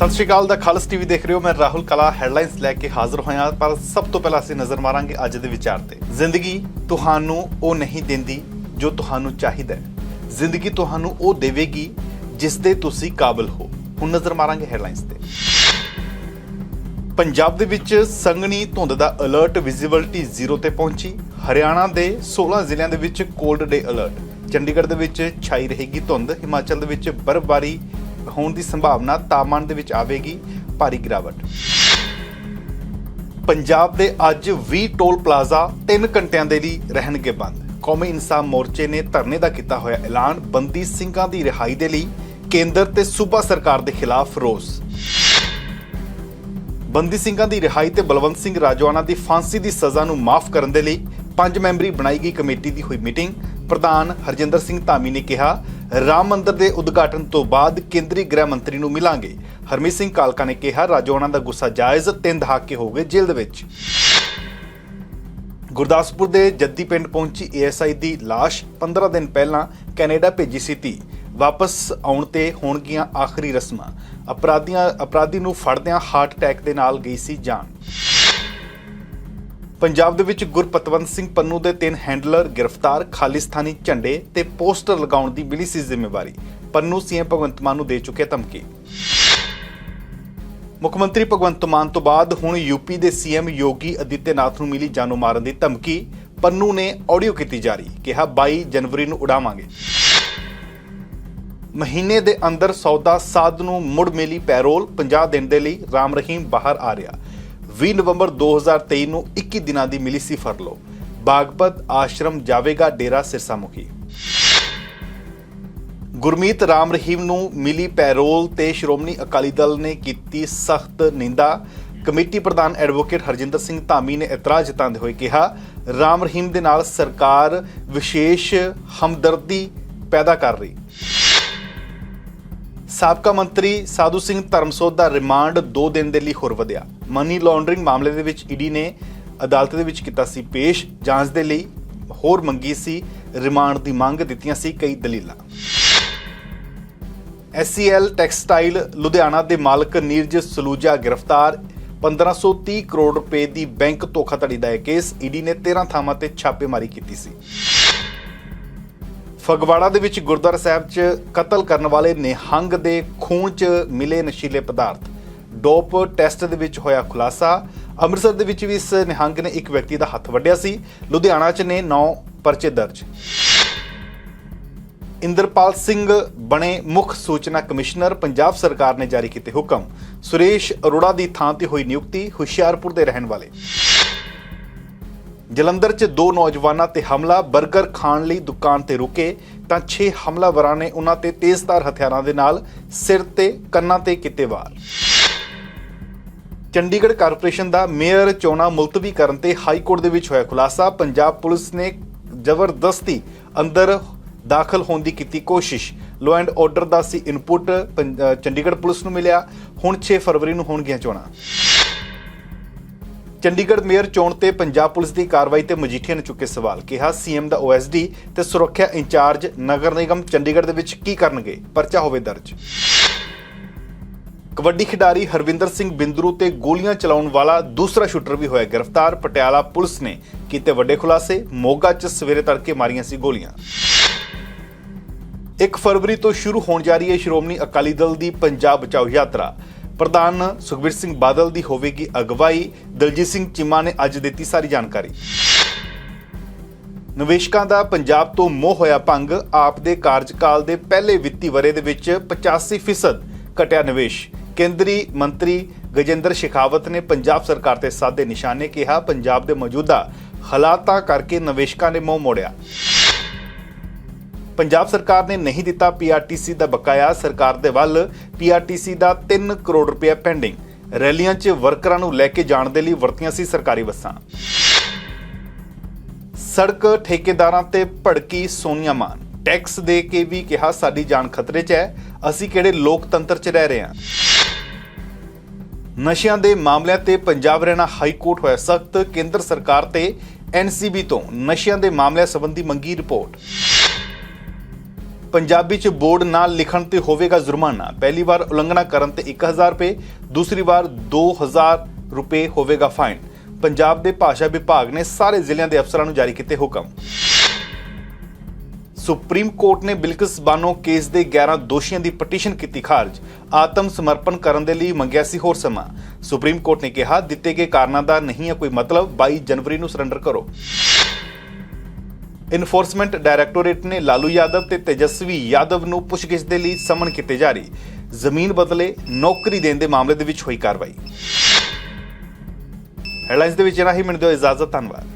ਸਤਿ ਸ਼੍ਰੀ ਅਕਾਲ ਦਾ ਖਾਲਸ ਟੀਵੀ ਦੇਖ ਰਹੇ ਹੋ। ਮੈਂ ਰਾਹੁਲ ਕਲਾ ਹੈਡਲਾਈਨਸ ਲੈ ਕੇ ਹਾਜ਼ਰ ਹੋਇਆ। ਪਰ ਸਭ ਤੋਂ ਪਹਿਲਾਂ ਅਸੀਂ ਨਜ਼ਰ ਮਾਰਾਂਗੇ ਅੱਜ ਦੇ ਵਿਚਾਰ ਤੇ। ਜ਼ਿੰਦਗੀ ਤੁਹਾਨੂੰ ਉਹ ਨਹੀਂ ਦਿੰਦੀ ਜੋ ਤੁਹਾਨੂੰ ਚਾਹੀਦਾ ਹੈ। ਜ਼ਿੰਦਗੀ ਤੁਹਾਨੂੰ ਉਹ ਦੇਵੇਗੀ ਜਿਸ ਦੇ ਤੁਸੀਂ ਕਾਬਿਲ ਹੋ। ਹੁਣ ਨਜ਼ਰ ਮਾਰਾਂਗੇ ਹੈਡਲਾਈਨਸ ਤੇ। ਪੰਜਾਬ ਦੇ ਵਿੱਚ ਸੰਘਣੀ ਧੁੰਦ ਦਾ ਅਲਰਟ ਵਿਜ਼ਿਬਿਲਟੀ ਜ਼ੀਰੋ ਤੇ ਪਹੁੰਚੀ। ਹਰਿਆਣਾ ਦੇ 16 ਜ਼ਿਲ੍ਹਿਆਂ ਦੇ ਵਿੱਚ ਕੋਲਡ ਡੇ ਅਲਰਟ। ਚੰਡੀਗੜ੍ਹ ਦੇ ਵਿੱਚ ਛਾਈ ਰਹੇਗੀ ਧੁੰਦ। ਹਿਮਾਚਲ ਦੇ ਵਿੱਚ ਬਰਫ਼ਬਾਰੀ ਹੋਣ ਦੀ ਸੰਭਾਵਨਾ ਤਾਪਮਾਨ ਦੇ ਵਿੱਚ ਆਵੇਗੀ ਭਾਰੀ ਗਿਰਾਵਟ। ਪੰਜਾਬ ਦੇ ਅੱਜ 20 ਟੋਲ ਪਲਾਜ਼ਾ 3 ਘੰਟਿਆਂ ਦੇ ਲਈ ਰਹਿਣਗੇ ਬੰਦ। ਕੌਮੀ ਇਨਸਾਫ ਮੋਰਚੇ ਨੇ ਧਰਨੇ ਦਾ ਕੀਤਾ ਹੋਇਆ ਐਲਾਨ, ਬੰਦੀ ਸਿੰਘਾਂ ਦੀ ਰਿਹਾਈ ਦੇ ਲਈ ਕੇਂਦਰ ਤੇ ਸੂਬਾ ਸਰਕਾਰ ਦੇ ਖਿਲਾਫ ਰੋਸ। ਬੰਦੀ ਸਿੰਘਾਂ ਦੀ ਰਿਹਾਈ ਤੇ ਬਲਵੰਤ ਸਿੰਘ ਰਾਜਵਾਨਾ ਦੀ ਫਾਂਸੀ ਦੀ ਸਜ਼ਾ ਨੂੰ ਮਾਫ ਕਰਨ ਦੇ ਲਈ ਪੰਜ ਮੈਂਬਰੀ ਬਣਾਈ ਗਈ ਕਮੇਟੀ ਦੀ ਹੋਈ ਮੀਟਿੰਗ। ਪ੍ਰਧਾਨ ਹਰਜਿੰਦਰ ਸਿੰਘ ਧਾਮੀ ਨੇ ਕਿਹਾ, ਰਾਮ ਮੰਦਰ ਦੇ ਉਦਘਾਟਨ ਤੋਂ ਬਾਅਦ ਕੇਂਦਰੀ ਗ੍ਰਹਿ ਮੰਤਰੀ ਨੂੰ ਮਿਲਾਂਗੇ। ਹਰਮੀਤ ਸਿੰਘ ਕਾਲਕਾ ਨੇ ਕਿਹਾ ਰਾਜਵਾਨਾ ਦਾ ਗੁੱਸਾ ਜਾਇਜ਼ ਤਿੰਨ ਦਹਾਕੇ ਹੋ ਗਏ ਜੇਲ੍ਹ ਦੇ ਵਿੱਚ। ਗੁਰਦਾਸਪੁਰ ਦੇ ਜੱਦੀ ਪਿੰਡ ਪਹੁੰਚੀ ਏਐਸਆਈ ਦੀ ਲਾਸ਼ 15 ਦਿਨ ਪਹਿਲਾਂ ਕੈਨੇਡਾ ਭੇਜੀ ਸੀ ਤੀ ਵਾਪਸ ਆਉਣ ਤੇ ਹੋਣਗੀਆਂ ਆਖਰੀ ਰਸਮਾਂ। ਅਪਰਾਧੀਆਂ ਅਪਰਾਧੀ ਨੂੰ ਫੜਦਿਆਂ ਹਾਰਟ ਅਟੈਕ ਦੇ ਨਾਲ ਗਈ ਸੀ ਜਾਨ। ਪੰਜਾਬ ਦੇ ਵਿੱਚ ਗੁਰਪਤਵੰਤ ਸਿੰਘ ਪੰਨੂ ਦੇ ਤਿੰਨ ਹੈਂਡਲਰ ਗ੍ਰਿਫਤਾਰ ਖਾਲਿਸਤਾਨੀ ਝੰਡੇ ਤੇ ਪੋਸਟਰ ਲਗਾਉਣ ਦੀ ਮਿਲੀ ਸੀ ਜ਼ਿੰਮੇਵਾਰੀ। ਪੰਨੂ ਸੀਐਮ ਭਗਵੰਤ ਮਾਨ ਨੂੰ ਦੇ ਚੁੱਕੇ ਧਮਕੀ। ਮੁੱਖ ਮੰਤਰੀ ਭਗਵੰਤ ਮਾਨ ਤੋਂ ਬਾਅਦ ਹੁਣ ਯੂਪੀ ਦੇ ਸੀਐਮ ਯੋਗੀ ਅਦਿੱਤਿਆਨਾਥ ਨੂੰ ਮਿਲੀ ਜਾਨੋਂ ਮਾਰਨ ਦੀ ਧਮਕੀ। ਪੰਨੂ ਨੇ ਆਡੀਓ ਕੀਤੀ ਜਾਰੀ, ਕਿਹਾ 22 ਜਨਵਰੀ ਨੂੰ ਉਡਾਵਾਂਗੇ। ਮਹੀਨੇ ਦੇ ਅੰਦਰ ਸੌਦਾ ਸਾਧ ਨੂੰ ਮੁੜ ਮਿਲੀ ਪੈਰੋਲ 50 ਦਿਨ ਦੇ ਲਈ ਰਾਮ ਰਹੀਮ ਬਾਹਰ ਆ ਰਿਹਾ। 20 ਨਵੰਬਰ 2023 ਨੂੰ 21 ਦਿਨਾਂ ਦੀ ਮਿਲੀ ਸੀ ਫਰਲੋ ਬਾਗਪਤ ਆਸ਼ਰਮ ਜਾਵੇਗਾ ਡੇਰਾ ਸਿਰਸਾ ਮੁਖੀ ਗੁਰਮੀਤ ਰਾਮ ਰਹੀਮ ਨੂੰ ਮਿਲੀ ਪੈਰੋਲ ਤੇ ਸ਼੍ਰੋਮਣੀ ਅਕਾਲੀ ਦਲ ਨੇ ਕੀਤੀ ਸਖਤ ਨਿੰਦਾ। ਕਮੇਟੀ ਪ੍ਰਧਾਨ ਐਡਵੋਕੇਟ ਹਰਜਿੰਦਰ ਸਿੰਘ ਧਾਮੀ ਨੇ ਇਤਰਾਜ਼ ਜਤਾਉਂਦੇ ਹੋਏ ਕਿਹਾ, ਰਾਮ ਰਹੀਮ ਦੇ ਨਾਲ ਸਰਕਾਰ ਵਿਸ਼ੇਸ਼ ਹਮਦਰਦੀ ਪੈਦਾ ਕਰ ਰਹੀ। ਸਾਬਕਾ ਮੰਤਰੀ ਸਾਧੂ ਸਿੰਘ ਧਰਮਸੋਤ ਦਾ ਰਿਮਾਂਡ 2 ਦਿਨ ਦੇ ਲਈ ਹੋਰ ਵਧਿਆ। ਮਨੀ ਲਾਂਡਰਿੰਗ ਮਾਮਲੇ ਦੇ ਵਿੱਚ ਈਡੀ ਨੇ ਅਦਾਲਤ ਦੇ ਵਿੱਚ ਕੀਤਾ ਸੀ ਪੇਸ਼। ਜਾਂਚ ਦੇ ਲਈ ਹੋਰ ਮੰਗੀ ਸੀ, ਰਿਮਾਂਡ ਦੀ ਮੰਗ ਦਿੱਤੀਆਂ ਸੀ ਕਈ ਦਲੀਲਾਂ। ਐਸਸੀਐਲ ਟੈਕਸਟਾਈਲ ਲੁਧਿਆਣਾ ਦੇ ਮਾਲਕ ਨੀਰਜ ਸਲੂਜਾ ਗ੍ਰਿਫਤਾਰ। 1530 ਕਰੋੜ ਰੁਪਏ ਦੀ ਬੈਂਕ ਧੋਖਾਧੜੀ ਦਾ ਇਹ ਕੇਸ। ਈਡੀ ਨੇ 13 ਥਾਵਾਂ ਤੇ ਛਾਪੇਮਾਰੀ ਕੀਤੀ ਸੀ। ਫਗਵਾੜਾ ਦੇ ਵਿੱਚ ਗੁਰਦੁਆਰਾ ਸਾਹਿਬ 'ਚ ਕਤਲ ਕਰਨ ਵਾਲੇ ਨਿਹੰਗ ਦੇ ਖੂਨ 'ਚ ਮਿਲੇ ਨਸ਼ੀਲੇ ਪਦਾਰਥ। ਡੋਪ ਟੈਸਟ ਦੇ ਵਿੱਚ ਹੋਇਆ ਖੁਲਾਸਾ। ਅੰਮ੍ਰਿਤਸਰ ਦੇ ਵਿੱਚ ਵੀ ਇਸ ਨਿਹੰਗ ਨੇ ਇੱਕ ਵਿਅਕਤੀ ਦਾ ਹੱਥ ਵੱਢਿਆ ਸੀ। ਲੁਧਿਆਣਾ 'ਚ ਨੇ 9 ਪਰਚੇ ਦਰਜ। ਇੰਦਰਪਾਲ ਸਿੰਘ ਬਣੇ ਮੁੱਖ ਸੂਚਨਾ ਕਮਿਸ਼ਨਰ ਪੰਜਾਬ ਸਰਕਾਰ ਨੇ ਜਾਰੀ ਕੀਤੇ ਹੁਕਮ। ਸੁਰੇਸ਼ ਅਰੋੜਾ ਦੀ ਥਾਂ ਤੇ ਹੋਈ ਨਿਯੁਕਤੀ ਹੁਸ਼ਿਆਰਪੁਰ ਦੇ ਰਹਿਣ ਵਾਲੇ। ਜਲੰਧਰ 'ਚ ਦੋ ਨੌਜਵਾਨਾਂ ਤੇ ਹਮਲਾ 버ਗਰ ਖਾਣ ਲਈ ਦੁਕਾਨ ਤੇ ਰੁਕੇ ਤਾਂ 6 ਹਮਲਾਵਰਾਂ ਨੇ ਉਹਨਾਂ ਤੇ ਤੇਜ਼ਧਾਰ ਹਥਿਆਰਾਂ ਦੇ ਨਾਲ ਸਿਰ ਤੇ ਕੰਨਾਂ ਤੇ ਕੀਤੇ ਵਾਰ। ਚੰਡੀਗੜ੍ਹ ਕਾਰਪੋਰੇਸ਼ਨ ਦਾ ਮੇਅਰ ਚੋਣਾਂ ਮੁਲਤਵੀ ਕਰਨ ਤੇ ਹਾਈ ਕੋਰਟ ਦੇ ਵਿੱਚ ਹੋਇਆ ਖੁਲਾਸਾ। ਪੰਜਾਬ ਪੁਲਿਸ ਨੇ ਜ਼ਬਰਦਸਤੀ ਅੰਦਰ ਦਾਖਲ ਹੋਣ ਦੀ ਕੀਤੀ ਕੋਸ਼ਿਸ਼। ਲੋ ਐਂਡ ਆਰਡਰ ਦਾ ਸੀ ਇਨਪੁਟ ਪੰ- ਚੰਡੀਗੜ੍ਹ ਪੁਲਿਸ ਨੂੰ ਮਿਲਿਆ। ਹੁਣ 6 ਫਰਵਰੀ ਨੂੰ ਹੋਣਗੀਆਂ ਚੋਣਾਂ। ਚੰਡੀਗੜ੍ਹ ਮੇਅਰ ਚੋਣ ਤੇ ਪੰਜਾਬ ਪੁਲਿਸ ਦੀ ਕਾਰਵਾਈ ਤੇ ਮਜੀਠੀਆ ਨੇ ਚੁੱਕੇ ਸਵਾਲ, ਕਿਹਾ ਸੀਐਮ ਦਾ ਓਐਸਡੀ ਤੇ ਸੁਰੱਖਿਆ ਇੰਚਾਰਜ ਨਗਰ ਨਿਗਮ ਚੰਡੀਗੜ੍ਹ ਦੇ ਵਿੱਚ ਕੀ ਕਰਨਗੇ? ਪਰਚਾ ਹੋਵੇ ਦਰਜ। ਕਬੱਡੀ ਖਿਡਾਰੀ ਹਰਵਿੰਦਰ ਸਿੰਘ ਬਿੰਦਰੂ ਤੇ ਗੋਲੀਆਂ ਚਲਾਉਣ ਵਾਲਾ ਦੂਸਰਾ ਸ਼ੂਟਰ ਵੀ ਹੋਇਆ ਗ੍ਰਿਫਤਾਰ। ਪਟਿਆਲਾ ਪੁਲਿਸ ਨੇ ਕੀਤੇ ਵੱਡੇ ਖੁਲਾਸੇ, ਮੋਗਾ 'ਚ ਸਵੇਰੇ ਤੜਕੇ ਮਾਰੀਆਂ ਸੀ ਗੋਲੀਆਂ। 1 ਫਰਵਰੀ ਤੋਂ ਸ਼ੁਰੂ ਹੋਣ ਜਾ ਰਹੀ ਹੈ ਸ਼੍ਰੋਮਣੀ ਅਕਾਲੀ ਦਲ ਦੀ ਪੰਜਾਬ ਬਚਾਓ ਯਾਤਰਾ। ਪ੍ਰਧਾਨ ਸੁਖਬੀਰ ਸਿੰਘ ਬਾਦਲ ਦੀ ਹੋਵੇਗੀ ਅਗਵਾਈ। ਦਲਜੀਤ ਸਿੰਘ ਚੀਮਾ ਨੇ ਅੱਜ ਦਿੱਤੀ ਸਾਰੀ ਜਾਣਕਾਰੀ। ਨਿਵੇਸ਼ਕਾਂ ਦਾ ਪੰਜਾਬ ਤੋਂ ਮੋਹ ਹੋਇਆ ਭੰਗ। ਆਪ ਦੇ ਕਾਰਜਕਾਲ ਦੇ ਪਹਿਲੇ ਵਿੱਤੀ ਵਰੇ ਦੇ ਵਿੱਚ 85% ਘਟਿਆ ਨਿਵੇਸ਼। ਕੇਂਦਰੀ ਮੰਤਰੀ ਗਜੇਂਦਰ ਸ਼ੇਖਾਵਤ ਨੇ ਪੰਜਾਬ ਸਰਕਾਰ ਤੇ ਸਾਦੇ ਨਿਸ਼ਾਨੇ ਕਿਹਾ। ਪੰਜਾਬ ਦੇ ਮੌਜੂਦਾ ਹਾਲਾਤਾਂ ਕਰਕੇ ਨਿਵੇਸ਼ਕਾਂ ਨੇ ਮੋਹ ਮੋੜਿਆ। ਪੰਜਾਬ ਸਰਕਾਰ ਨੇ ਨਹੀਂ ਦਿੱਤਾ ਪੀਆਰਟੀਸੀ ਦਾ ਬਕਾਇਆ, ਸਰਕਾਰ ਦੇ ਵੱਲ ਪੀਆਰਟੀਸੀ ਦਾ 3 ਕਰੋੜ ਰੁਪਏ ਪੈਂਡਿੰਗ ਰੈਲੀਆਂ 'ਚ ਵਰਕਰਾਂ ਨੂੰ ਲੈ ਕੇ ਜਾਣ ਦੇ ਲਈ ਵਰਤੀਆਂ ਸੀ ਸਰਕਾਰੀ ਬੱਸਾਂ। ਸੜਕ ਠੇਕੇਦਾਰਾਂ ਤੇ ਭੜਕੀ ਸੋਨੀਆ ਮਾਨ। ਟੈਕਸ ਦੇ ਕੇ ਵੀ ਕਿਹਾ, ਸਾਡੀ ਜਾਨ ਖਤਰੇ 'ਚ ਹੈ। ਅਸੀਂ ਕਿਹੜੇ ਲੋਕਤੰਤਰ 'ਚ ਰਹਿ ਰਹੇ ਹਾਂ? ਨਸ਼ਿਆਂ ਦੇ ਮਾਮਲਿਆਂ ਤੇ ਪੰਜਾਬ ਹਰਿਆਣਾ ਹਾਈ ਕੋਰਟ ਹੋਇਆ ਸਖਤ। ਕੇਂਦਰ ਸਰਕਾਰ ਤੇ ਐਨਸੀਬੀ ਤੋਂ ਨਸ਼ਿਆਂ ਦੇ ਮਾਮਲਿਆਂ ਸੰਬੰਧੀ ਮੰਗੀ ਰਿਪੋਰਟ। ਪੰਜਾਬੀ 'ਚ ਬੋਰਡ ਨਾਲ ਲਿਖਣ ਤੇ ਹੋਵੇਗਾ ਜੁਰਮਾਨਾ। ਪਹਿਲੀ ਵਾਰ ਉਲੰਘਣਾ ਕਰਨ ਤੇ 1000 ਰੁਪਏ, ਦੂਸਰੀ ਵਾਰ 2000 ਰੁਪਏ ਹੋਵੇਗਾ ਫਾਈਨ। ਪੰਜਾਬ ਦੇ ਭਾਸ਼ਾ ਵਿਭਾਗ ਨੇ ਸਾਰੇ ਜ਼ਿਲ੍ਹਿਆਂ ਦੇ ਅਫਸਰਾਂ ਨੂੰ ਜਾਰੀ ਕੀਤੇ ਹੁਕਮ। ਸੁਪਰੀਮ ਕੋਰਟ ਨੇ ਬਿਲਕਿਸ ਬਾਨੋ ਕੇਸ ਦੇ 11 ਦੋਸ਼ੀਆਂ ਦੀ ਪਟੀਸ਼ਨ ਕੀਤੀ ਖਾਰਜ। ਆਤਮ ਸਮਰਪਣ ਕਰਨ ਦੇ ਲਈ ਮੰਗਿਆ ਸੀ ਹੋਰ ਸਮਾਂ। ਸੁਪਰੀਮ ਕੋਰਟ ਨੇ ਕਿਹਾ, ਦਿੱਤੇ ਗਏ ਕਾਰਨਾਂ ਦਾ ਨਹੀਂ ਹੈ ਕੋਈ ਮਤਲਬ 22 ਜਨਵਰੀ ਨੂੰ ਸਰੈਂਡਰ ਕਰੋ। ਇਨਫੋਰਸਮੈਂਟ ਡਾਇਰੈਕਟੋਰੇਟ ਨੇ ਲਾਲੂ ਯਾਦਵ ਤੇ ਤੇਜਸਵੀ ਯਾਦਵ ਨੂੰ ਪੁੱਛਗਿੱਛ ਦੇ ਲਈ ਸਮਨ ਕੀਤੇ ਜਾਰੀ। ਜ਼ਮੀਨ ਬਦਲੇ ਨੌਕਰੀ ਦੇਣ ਦੇ ਮਾਮਲੇ ਦੇ ਵਿੱਚ ਹੋਈ ਕਾਰਵਾਈ। ਹੈਡਲਾਈਨਸ ਦੇ ਵਿੱਚ ਇਹਨਾਂ ਹੀ ਮੈਨੂੰ ਦਿਓ ਇਜਾਜ਼ਤ, ਧੰਨਵਾਦ।